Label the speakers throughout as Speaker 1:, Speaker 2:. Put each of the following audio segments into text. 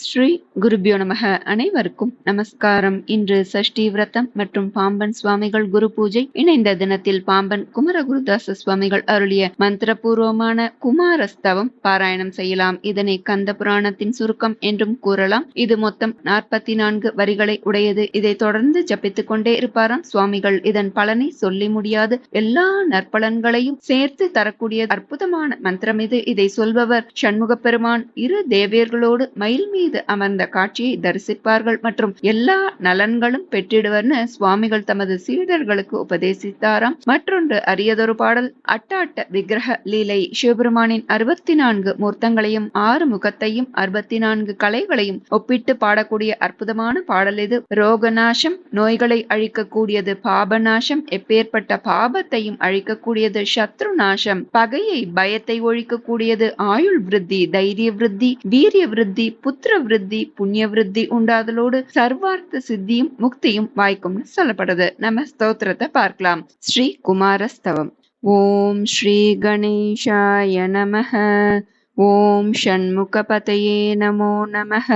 Speaker 1: ஸ்ரீ குருபியோ நமக. அனைவருக்கும் நமஸ்காரம். இன்று சஷ்டி விரதம் மற்றும் பாம்பன் சுவாமிகள் குரு பூஜை. இணைந்த தினத்தில் பாம்பன் குமர குருதாச சுவாமிகள் அருளிய மந்திரபூர்வமான குமாரஸ்தவம் பாராயணம் செய்யலாம். இதனை கந்த புராணத்தின் சுருக்கம் என்றும் கூறலாம். இது மொத்தம் நாற்பத்தி நான்கு வரிகளை உடையது. இதை தொடர்ந்து ஜபித்துக் கொண்டே இருப்பாராம் சுவாமிகள். இதன் பலனை சொல்லி முடியாது. எல்லா நற்பலன்களையும் சேர்த்து தரக்கூடிய அற்புதமான மந்திரம் இது. இதை சொல்பவர் சண்முக பெருமான் இரு தேவியர்களோடு மயில் மீது அமர்ந்த காட்சியை தரிசிப்பார்கள் மற்றும் எல்லா நலன்களும் பெற்றிடுவர்னு சுவாமிகள் தமது சீடர்களுக்கு உபதேசித்தாராம். மற்றொன்று அரியதொரு பாடல் அட்டாட்ட விக்கிரக லீலை. சிவபெருமானின் அறுபத்தி நான்கு மூர்த்தங்களையும் ஆறு முகத்தையும் அறுபத்தி நான்கு கலைகளையும் ஒப்பிட்டு பாடக்கூடிய அற்புதமான பாடல் இது. ரோகநாசம் நோய்களை அழிக்கக்கூடியது பாபநாசம் எப்பேற்பட்ட பாபத்தையும் அழிக்கக்கூடியது சத்ரு நாசம் பகையை பயத்தை ஒழிக்கக்கூடியது ஆயுள் விருத்தி தைரிய விருத்தி வீரிய விருத்தி புத்திர விருத்தி புண்ணிய விருத்தி உண்டாதலோடு சர்வார்த்த சித்தியும் முக்தியும் வாய்க்கும்னு சொல்லப்படுது. நம்ம ஸ்தோத்திரத்தை பார்க்கலாம். ஸ்ரீ குமாரஸ்தவம். ஓம் ஸ்ரீ கணேஷாய நமஹ. ஓம் ஷண்முகபதயே நமோ நமः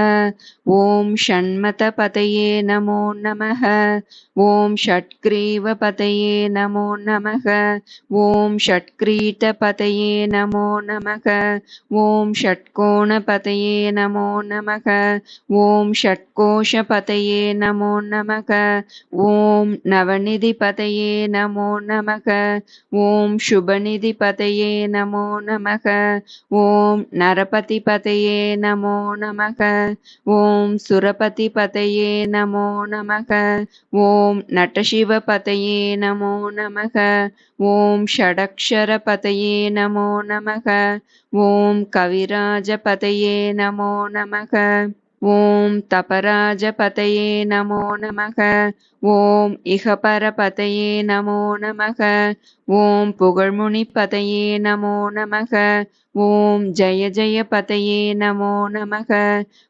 Speaker 1: ஓம் ஷண்மதபதயே நமோ நமः ஓம் ஷட்கிரீவபதயே நமோ நமः ஓம் ஷட்கிரீட்டபதயே நமோ நமः ஓம் ஷட்கோணபதயே நமோ நமः ஓம் ஷட்கோஷபதயே நமோ நமः ஓம் நவநிதிபதயே நமோ நமः ஓம் சுபநிதிபதயே நமோ நமः ஓம் நரபதிபதயே நமோ நமக. ஓம் சுரபதிபதயே நமோ நமக. ஓம் நட்டசிவபதயே நமோ நமக. ஓம் ஷடக்ஷரபதயே நமோ நமக. ஓம் கவிராஜபதயே நமோ நமக. ஓம் தபராஜபதயே நமோ நமக. ஓம் இகபரபதயே நமோ நமக. ஓம் புகழ்முனி பதையே நமோ நமக. ஓம் ஜய ஜய பதையே நமோ நமக.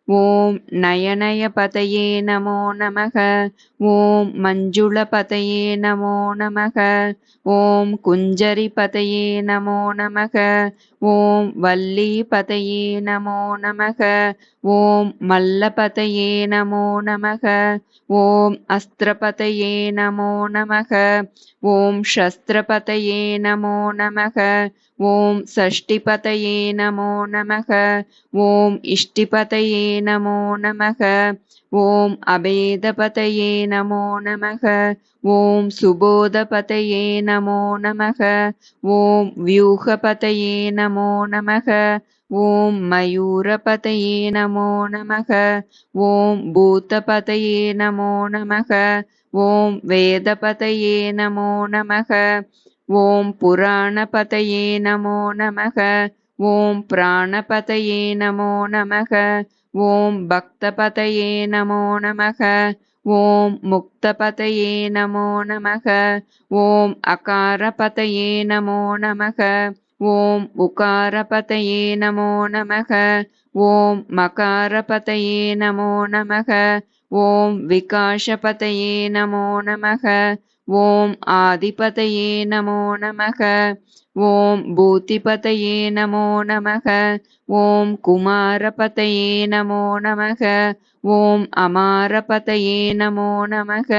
Speaker 1: ஓம் நயநய பதையே நமோ நமக. ஓம் மஞ்சுள பதையே நமோ நமக. ஓம் குஞ்சரி பதையே நமோ நமக. ஓம் வள்ளி பதையே நமோ நமக. ஓம் மல்ல பதையே நமோ நமக. ஓம் அஸ்திர அஸ்திரபதயே நமோ நமக. ஓம் சஸ்திரபதயே நமோ நமக. ஓம் சஷ்டிபதயே நமோ நமக. ஓம் இஷ்டிபதயே நமோ நமக. ஓம் அபேதபதயே நமோ நமக. ஓம் சுபோதபதயே நமோ நமக. ஓம் வியூகபதயே நமோ நமக. ஓம் மயூரபதயே நமோ நமக ஓம் பூதபதயே நமோ நமக ஓம் வேதபதயே நமோ நமக ஓம் புராணபதயே நமோ நமக ஓம் பிராணபதயே நமோ நமக ஓம் பக்தபதயே நமோ நமக ஓம் முக்தபதயே நமோ நமக ஓம் அகாரபதயே நமோ நமக. ஓம் உகாரபதயே நமோ நமக. ஓம் மகாரபதயே நமோ நமக. ஓம் விகாஷபதயே நமோ நமக. ஓம் ஆதிபதயே நமோ நமக. ஓம் பூதிபதயே நமோ நமக. ஓம் குமாரபதயே நமோ நமக. ஓம் அமாரபதயே நமோ நமக.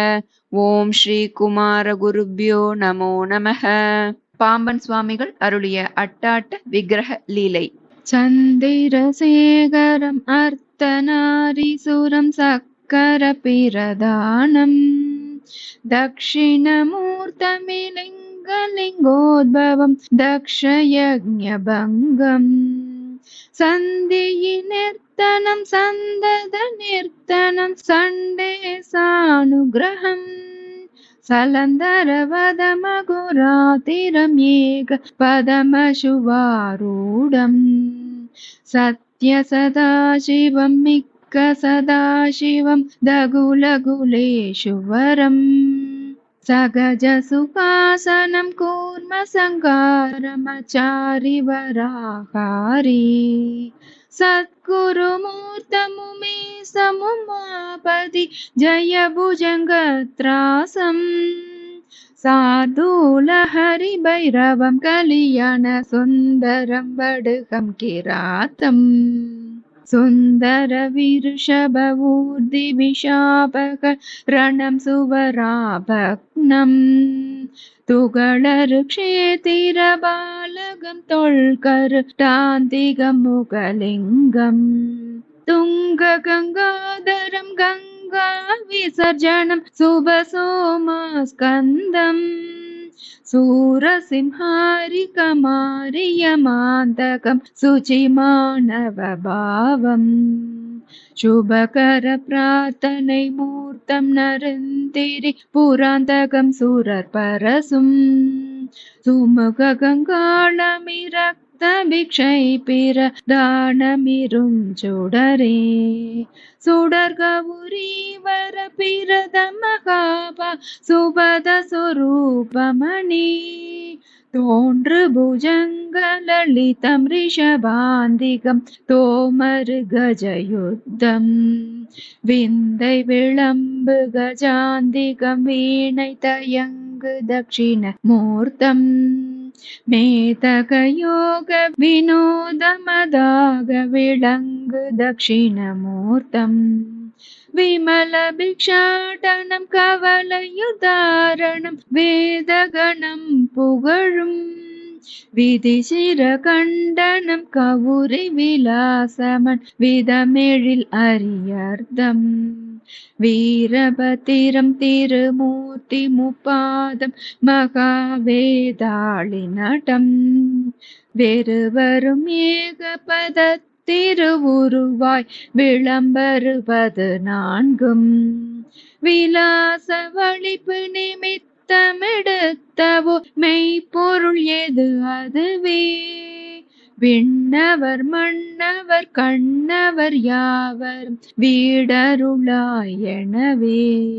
Speaker 1: ஓம் ஸ்ரீ குமார குருபியோ நமோ நமக. பாம்பன் சுவாமிகள் அருளிய அட்டாட்ட விக்கிரக லீலை.
Speaker 2: சந்திரசேகரம் அர்த்தநாரிசுரம் சக்கர பிரதானம். தட்சிணமூர்த்தமிலிங்கலிங்கோத்பவம் தக்ஷயஜபங்கம் சந்தியினிர்த்தனம் சந்தத நிர்த்தனம் சண்டே சானுகிரகம். लन्दर पदमशुवारूढम्। सत्यसदाशिवं मिक्क सदाशिवं दगुलगुलेषु वरम् सगज कूर्मसङ्गारमचारिवराहारी సత్కురుమూర్తముమే సముమాపది జయ భుజంగత్రాసం சாதூல ஹரிபைரவம் கலியான சுந்தரம் வடுகம் கிராத்தம். सुन्दर विरुषभवर्धिभिशापकरणं सुवराभग्नम् तुगळरुक्षेतिरबालगं क्षेतिरबालगं तुङ्गगङ्गाधरं गङ्गाविसर्जनं तुङ्ग ारिकमरमान्तम् शुभकरप्रार्थने शुभकरप्रार्थनै मूर्तं नरन्तिरि पुरान्तकं सुमुख गङ्गालमि தபிக்ஷை பிக்ஷை பிற தானமிருஞ்சுடரே சுடர்கவுரி வர பிரத மகாபா சுபத சுரூபமணி தோன்று புஜங்கலலிதம் ரிஷபாந்திகம் தோமரு கஜயுத்தம். விந்தை விளம்பு கஜாந்திகம் வீணை தயங்கு தட்சிண மூர்த்தம். மேதகயோக வினோதமதாக விளங்கு தட்சிணமூர்த்தம். விமலபிக்ஷாடனம் கவலையுதாரணம் வேதகணம் புகழும். விதிசிர கண்டனம் கவுரி விலாசமன் விதமெழில் அரியர்த்தம் வீரபத்திரம் திருமூர்த்தி முப்பாதம் மகாவேதாளி நடம். வெறுவரும் ஏகபத திருவுருவாய் விளம்பருவது நான்கும். விலாச வழிப்பு நிமித்தமெடுத்தவோ மெய்ப்பொருள் எது அதுவே? விண்ணவர் மன்னவர் கண்ணவர் யாவர்? வீடருளாய் எனவே.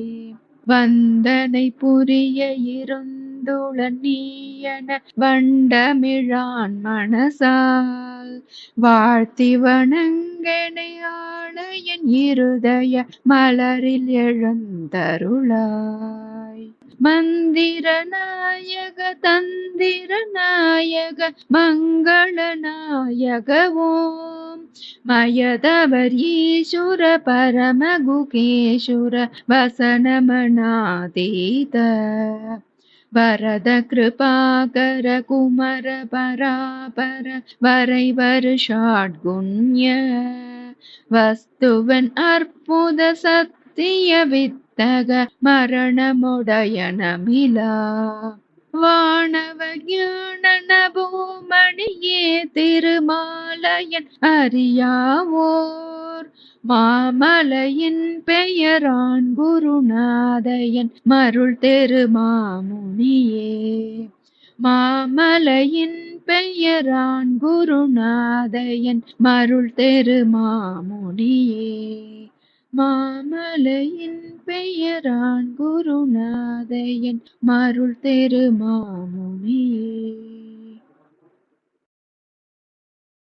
Speaker 2: வந்தனை புரிய இருந்துள நீயன வண்டமிழான் மனசால். வாழ்த்தி வணங்கனை இருதய மலரில் எழுந்தருளாய். மந்திர நாயக தந்திர நாயக மங்கள நாயக ஓம் மயதவர் ஈஸ்வர பரமகுகேஸ்வர வசனமனாதீத. வரத கிருபாகர குமர பராபர வரைவர் ஷாட்குண்ய வஸ்துவன் அற்புத சத்திய வித்தக மரணமுடையனமிலா. வானவ ஞான பூமணியே திருமாலையன் அறியாவோர். மாமலையின் பெயரான் குருநாதையன் மருள் தெருமாமுனியே. மாமலையின் பெயரான் குருநாதையன் மருள் தெருமாமுனியே. மாமலையின் பெயரான் குருநாதையன் மருள் தெரு மாமுனியே.